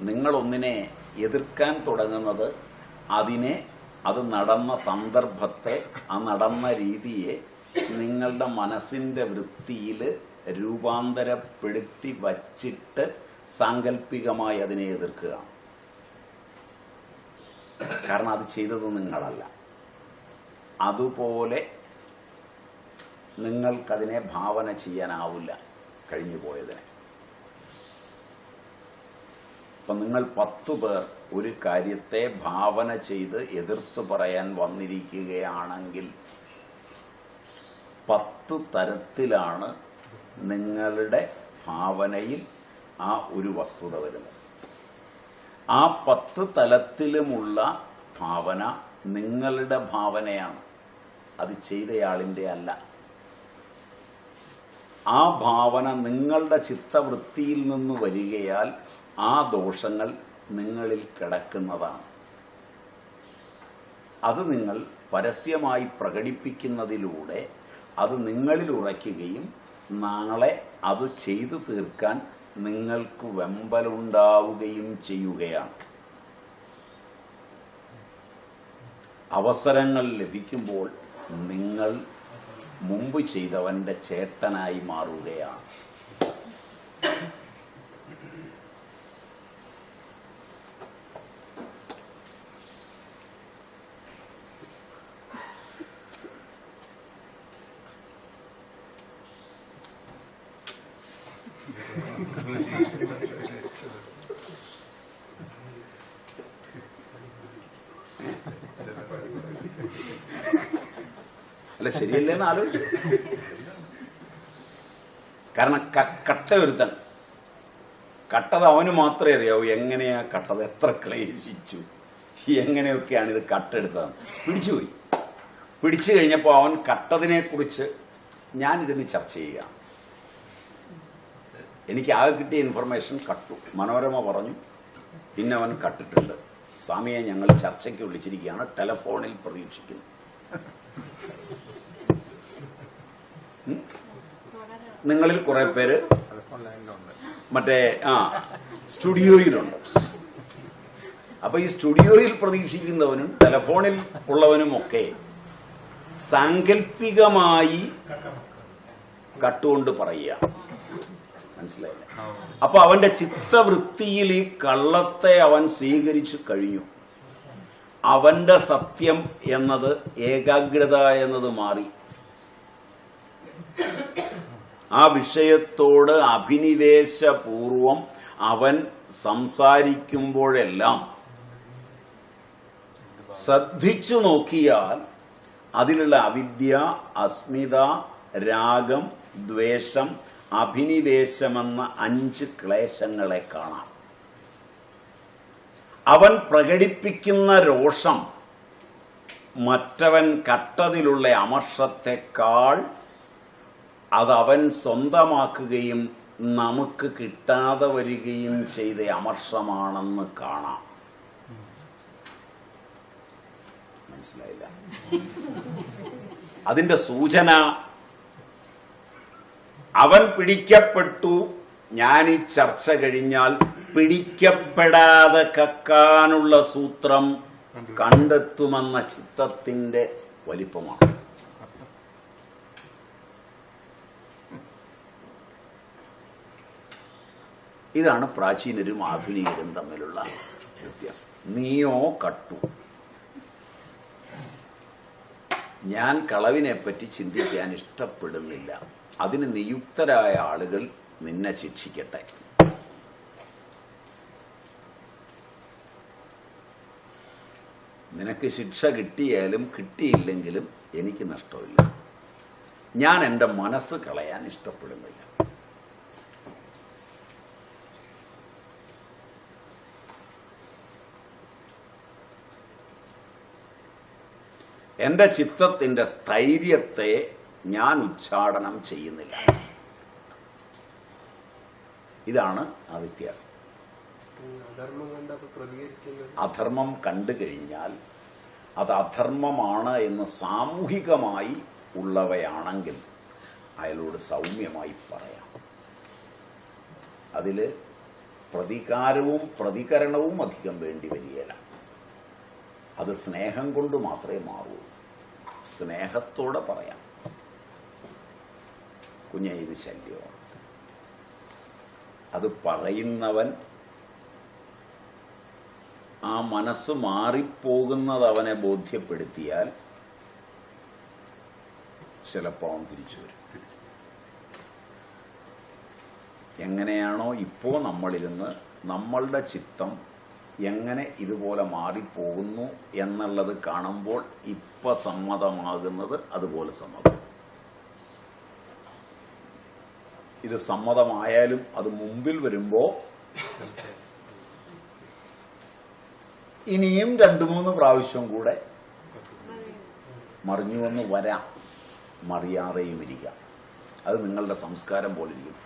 നിങ്ങൾ ഒന്നിനെ എതിർക്കാൻ തുടങ്ങുന്നത് അതിനെ അത് നടന്ന സന്ദർഭത്തെ ആ നടന്ന രീതിയെ നിങ്ങളുടെ മനസ്സിന്റെ വൃത്തിയിൽ രൂപാന്തരപ്പെടുത്തി വച്ചിട്ട് സാങ്കല്പികമായി അതിനെ എതിർക്കുക. കാരണം അത് ചെയ്തത് നിങ്ങളല്ല. അതുപോലെ നിങ്ങൾക്കതിനെ ഭാവന ചെയ്യാനാവില്ല കഴിഞ്ഞു പോയതിനെ അപ്പൊ നിങ്ങൾ പത്തു പേർ ഒരു കാര്യത്തെ ഭാവന ചെയ്ത് എതിർത്ത് പറയാൻ വന്നിരിക്കുകയാണെങ്കിൽ പത്ത് തരത്തിലാണ് നിങ്ങളുടെ ഭാവനയിൽ ആ ഒരു വസ്തുത വരുന്നത്. ആ പത്ത് തലത്തിലുമുള്ള ഭാവന നിങ്ങളുടെ ഭാവനയാണ്. അത് ചെയ്തയാളിന്റെ അല്ല. ആ ഭാവന നിങ്ങളുടെ ചിത്തവൃത്തിയിൽ നിന്ന് വരികയാൽ ആ ദോഷങ്ങൾ നിങ്ങളിൽ കിടക്കുന്നതാണ്. അത് നിങ്ങൾ പരസ്യമായി പ്രകടിപ്പിക്കുന്നതിലൂടെ അത് നിങ്ങളിൽ ഉറയ്ക്കുകയും നാളെ അത് ചെയ്തു തീർക്കാൻ നിങ്ങൾക്ക് വെമ്പലുണ്ടാവുകയും ചെയ്യുകയാണ്. അവസരങ്ങൾ ലഭിക്കുമ്പോൾ നിങ്ങൾ മുമ്പ് ചെയ്തവന്റെ ചേട്ടനായി മാറുകയാണ്. അല്ല ശരിയല്ലേന്ന് ആലോചിച്ചു. കാരണം കട്ട ഒരുത്തൻ. കട്ടത് അവന് മാത്രമേ അറിയാവൂ എങ്ങനെയാ കട്ടത് എത്ര ക്ലേശിച്ചു എങ്ങനെയൊക്കെയാണ് ഇത് കട്ടെടുത്തത് പിടിച്ചുപോയി. പിടിച്ചു കഴിഞ്ഞപ്പോൾ അവൻ കട്ടതിനെ കുറിച്ച് ഞാനിരുന്ന് ചർച്ച ചെയ്യുക എനിക്ക് ആകെ കിട്ടിയ ഇൻഫർമേഷൻ കട്ടു. മനോരമ പറഞ്ഞു. പിന്നെ അവൻ കട്ടിട്ടുണ്ട്. സ്വാമിയെ ഞങ്ങൾ ചർച്ചയ്ക്ക് വിളിച്ചിരിക്കുകയാണ്. ടെലഫോണിൽ പ്രതീക്ഷിക്കുന്നു. നിങ്ങളിൽ കുറെ പേര് മറ്റേ ആ സ്റ്റുഡിയോയിലുണ്ട്. അപ്പൊ ഈ സ്റ്റുഡിയോയിൽ പ്രതീക്ഷിക്കുന്നവനും ടെലഫോണിൽ ഉള്ളവനും ഒക്കെ സാങ്കല്പികമായി കട്ടുകൊണ്ട് പറയുക. മനസ്സിലായില്ലേ? അപ്പൊ അവന്റെ ചിത്തവൃത്തിയിൽ ഈ കള്ളത്തെ അവൻ സ്വീകരിച്ചു കഴിഞ്ഞു. അവന്റെ സത്യം എന്നത് ഏകാഗ്രത എന്നത് മാറി. ആ വിഷയത്തോട് അഭിനിവേശപൂർവം അവൻ സംസാരിക്കുമ്പോഴെല്ലാം ശ്രദ്ധിച്ചു നോക്കിയാൽ അതിലുള്ള അവിദ്യ അസ്മിത രാഗം ദ്വേഷം അഭിനിവേശമെന്ന അഞ്ച് ക്ലേശങ്ങളെ കാണാം. അവൻ പ്രകടിപ്പിക്കുന്ന രോഷം മറ്റവൻ കട്ടതിലുള്ള അമർഷത്തെക്കാൾ അത് അവൻ സ്വന്തമാക്കുകയും നമുക്ക് കിട്ടാതെ വരികയും ചെയ്ത അമർഷമാണെന്ന് കാണാം. മനസ്സിലായില്ല? അതിന്റെ സൂചന അവൻ പിടിക്കപ്പെട്ടു. ഞാൻ ഈ ചർച്ച കഴിഞ്ഞാൽ പിടിക്കപ്പെടാതെ കക്കാനുള്ള സൂത്രം കണ്ടെത്തുമെന്ന ചിത്തത്തിന്റെ വലിപ്പമാണ്. ഇതാണ് പ്രാചീനരും ആധുനികരും തമ്മിലുള്ള വ്യത്യാസം. നീയോ കട്ടു. ഞാൻ കളവിനെ പറ്റി ചിന്തിക്കാൻ ഇഷ്ടപ്പെടുന്നില്ല. അതിന് നിയുക്തരായ ആളുകൾ നിന്നെ ശിക്ഷിക്കട്ടെ. നിനക്ക് ശിക്ഷ കിട്ടിയാലും കിട്ടിയില്ലെങ്കിലും എനിക്ക് നഷ്ടമില്ല. ഞാൻ എന്റെ മനസ്സ് കളയാൻ ഇഷ്ടപ്പെടുന്നില്ല. എന്റെ ചിത്തത്തിന്റെ സ്ഥൈര്യത്തെ ഞാൻ ഉച്ചാടനം ചെയ്യുന്നില്ല. ഇതാണ് ആ വ്യത്യാസം. അധർമ്മം കണ്ട് കഴിഞ്ഞാൽ അത് അധർമ്മമാണ് എന്ന് സാമൂഹികമായി ഉള്ളവയാണെങ്കിൽ അയാളോട് സൗമ്യമായി പറയാം. അതിൽ പ്രതികാരവും പ്രതികരണവും അധികം വേണ്ടി വരികയില്ല. അത് സ്നേഹം കൊണ്ട് മാത്രമേ മാറൂ സ്നേഹത്തോടെ പറയാം. കുഞ്ഞെ ഇത് ശല്യമാണ് അത് പറയുന്നവൻ ആ മനസ്സ് മാറിപ്പോകുന്നത് അവനെ ബോധ്യപ്പെടുത്തിയാൽ ചിലപ്പോൾ അവൻ തിരിച്ചു വരും. എങ്ങനെയാണോ ഇപ്പോ നമ്മളിരുന്ന് നമ്മളുടെ ചിത്തം എങ്ങനെ ഇതുപോലെ മാറിപ്പോകുന്നു എന്നുള്ളത് കാണുമ്പോൾ ഇപ്പം സമ്മതമാകുന്നത് അതുപോലെ സമ്മതം. ഇത് സമ്മതമായാലും അത് മുമ്പിൽ വരുമ്പോ ഇനിയും രണ്ടു മൂന്ന് പ്രാവശ്യം കൂടെ മറിഞ്ഞു വന്ന് വരാം. മറിയാതെയും ഇരിക്കാം അത് നിങ്ങളുടെ സംസ്കാരം പോലെ ഇരിക്കും